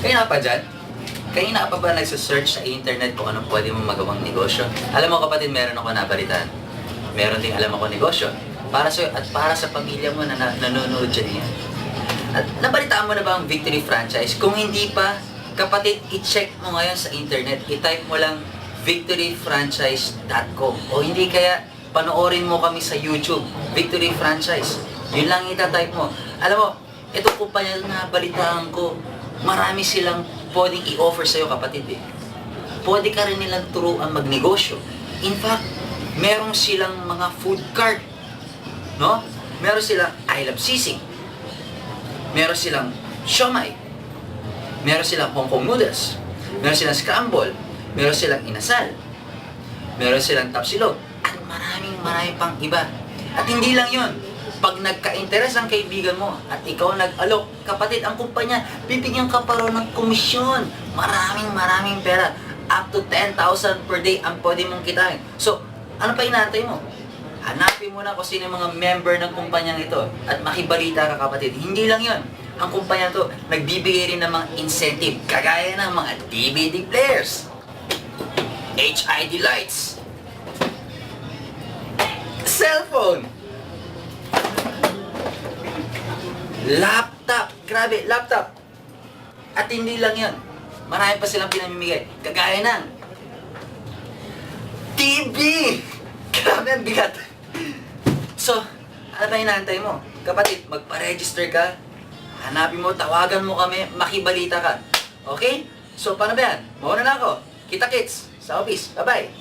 Kaya pa dyan? Kanina ka pa ba nagsasearch sa internet kung anong pwede mong magawang negosyo? Alam mo kapatid, meron ako nabalitaan. Meron ding alam ako negosyo. Para sa at para sa pamilya mo na, na nanonood dyan yan. At nabalitaan mo na ba ang Victory Franchise? Kung hindi pa, kapatid, i-check mo ngayon sa internet. I-type mo lang victoryfranchise.com o hindi kaya panoorin mo kami sa YouTube, Victory Franchise. Yun lang itatype mo. Alam mo, ito kumpanya na balitaan ko, marami silang pwedeng i-offer sa'yo kapatid eh. Pwede ka rin nilang turuan magnegosyo. In fact, meron silang mga food cart. No? Meron silang I love sisig. Meron silang siomay. Meron silang Hong Kong noodles. Meron silang scramble. Meron silang inasal. Meron silang tapsilog. At maraming maraming pang iba. At hindi lang yon. Pag nagka-interes ang kaibigan mo at ikaw nag-alok, kapatid, ang kumpanya, bibigyan ka pa rin ng komisyon. Maraming maraming pera. Up to 10,000 per day ang pwede mong kitain. So, ano pa inaantay mo? Hanapin mo na kung sino yung mga member ng kumpanyang ito at makibalita ka kapatid. Hindi lang yon. Ang kumpanya to, nagbibigay rin ng mga incentive kagaya ng mga DVD players, HID lights, cellphone, laptop, grabe, laptop. At hindi lang yan. Marami pa silang pinamimigay. Kagaya ng TV! Grabe ang bigat. So, ano ba inaantay mo? Kapatid, magpa-register ka. Hanapin mo, tawagan mo kami, makibalita ka. Okay? So, paano ba yan? Mauna na ako. Kita kits sa office. Bye-bye.